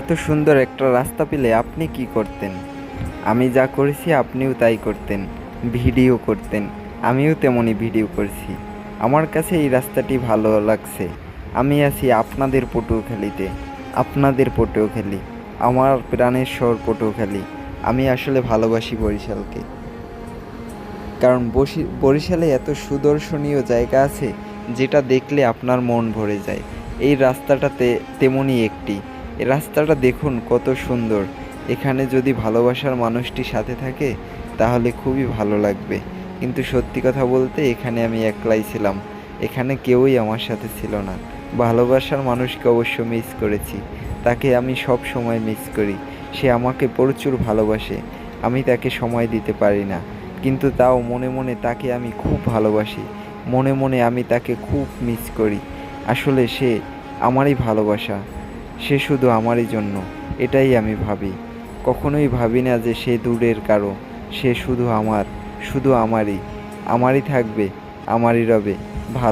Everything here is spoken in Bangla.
এত সুন্দর একটা রাস্তা পেলে আপনি কি করতেন? আমি যা করেছি আপনিও তাই করতেন, ভিডিও করতেন, আমিও তেমনই ভিডিও করছি। আমার কাছে এই রাস্তাটি ভালো লাগছে। আমি আছি আপনাদের পটুয়াখালীতে আপনাদের পটুয়াখালী আমার প্রাণের স্বর শহর পটুয়াখালী আমি আসলে ভালোবাসি বরিশালকে। কারণ বরিশালে এত সুদর্শনীয় জায়গা আছে, যেটা দেখলে আপনার মন ভরে যায়। এই রাস্তাটাতে তেমনই একটি। রাস্তাটা দেখুন কত সুন্দর। এখানে যদি ভালোবাসার মানুষটি সাথে থাকে, তাহলে খুবই ভালো লাগবে। কিন্তু সত্যি কথা বলতে, এখানে আমি একলাই ছিলাম। এখানে কেউই আমার সাথে ছিল না। ভালোবাসার মানুষকে অবশ্য মিস করেছি। তাকে আমি সব সময় মিস করি। সে আমাকে প্রচুর ভালোবাসে। আমি তাকে সময় দিতে পারি না। কিন্তু তাও মনে মনে তাকে আমি খুব ভালোবাসি। মনে মনে আমি তাকে খুব মিস করি। আসলে সে আমারই ভালোবাসা। সে শুধু আমারই জন্য, এটাই আমি ভাবি। কখনোই ভাবি না যে সে দূরের কারও, সে শুধু আমার, শুধু আমারই। আমারই থাকবে, আমারই রবে, ভালো।